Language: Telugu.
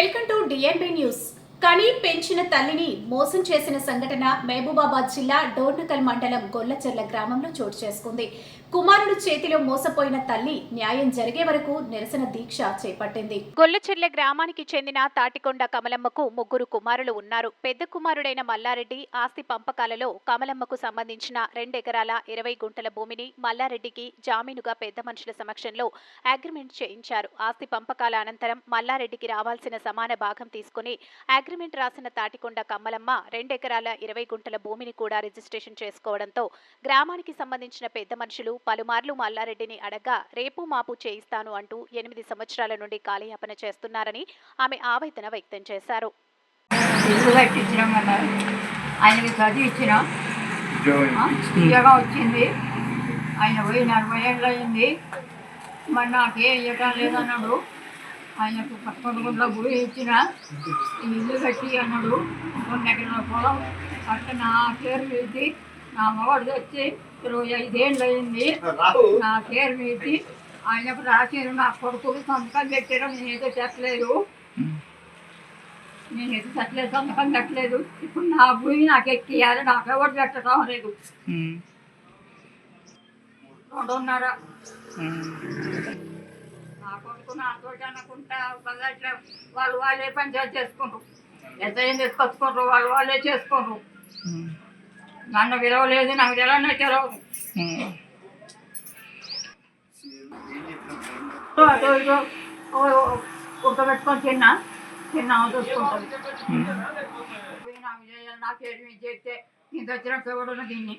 Welcome to DNB News. తల్లిని మోసం చేసిన సంఘటన మహబూబాబాద్ జిల్లా డోర్నకల్ మండలం గొల్లచెర్ల గ్రామంలో చోటు చేసుకుంది. కుమారుడు చేతిలో మోసపోయిన తల్లి న్యాయం జరిగే వరకు నిరసన దీక్ష చేపట్టింది. గొల్లచెర్ల గ్రామానికి చెందిన తాటికొండ కమలమ్మకు ముగ్గురు కుమారులు ఉన్నారు. పెద్ద కుమారుడైన మల్లారెడ్డి ఆస్తి పంపకాలలో కమలమ్మకు సంబంధించిన రెండెకరాల ఇరవై గుంటల భూమిని మల్లారెడ్డికి జామీనుగా పెద్ద మనుషుల సమక్షంలో అగ్రిమెంట్ చేయించారు. ఆస్తి పంపకాల అనంతరం మల్లారెడ్డికి రావాల్సిన సమాన భాగం తీసుకుని అగ్రిమెంట్ రాసిన తాటికొండ కమ్మలమ్మ రెండెకరాల ఇరవై గుంటల భూమిని కూడా రిజిస్ట్రేషన్ చేసుకోవడంతో గ్రామానికి సంబంధించిన పెద్ద మనుషులు పలుమార్లు మల్లారెడ్డిని అడగ్గా రేపు మాపు చేయిస్తాను అంటూ ఎనిమిది సంవత్సరాల నుండి కాలయాపన చేస్తున్నారని ఆమె ఆవేదన వ్యక్తం చేశారు. వచ్చింది. ఆయన పోయి నలభై ఏళ్ళు అయింది. మరి నాకేం ఇవ్వటం లేదన్నాడు. ఆయనకు పక్కన భూమి ఇచ్చిన ఈ ఇల్లు కట్టి అన్నాడు. కొన్ని ఎకరాల పొలం అట్లా నా పేరు మీది. నా మగడు తెచ్చి ఇరవై ఐదేళ్ళు అయింది. నా పేరు మీది. ఆయనకు రాసారు నా కొడుకులు సంతకం పెట్టారు నేనేదో చెప్పలేదు. నేను ఎటు పెట్టలేదు సంతకం పెట్టలేదు. ఇప్పుడు నా భూమి నాకు ఎక్కియాలి నాకు ఎవరు పెట్టడం లేదు. రెండున్నర. నా కొడుకు నాతో అనుకుంటా ఇట్లా వాళ్ళు వాళ్ళే పంచాయతీ చేసుకుంటారు ఎంత ఏం తీసుకొచ్చుకుంటారు వాళ్ళు వాళ్ళే చేసుకుంటారు నన్ను విలువలేదు నాకు విలువనే తెలవదు అటు ఇటు ఉడకబెట్టుకొని తిన్నా. తిన్నా చూసుకుంటాను. నాకు ఏమి చేస్తే ఇంత వచ్చిన చూడడం దీన్ని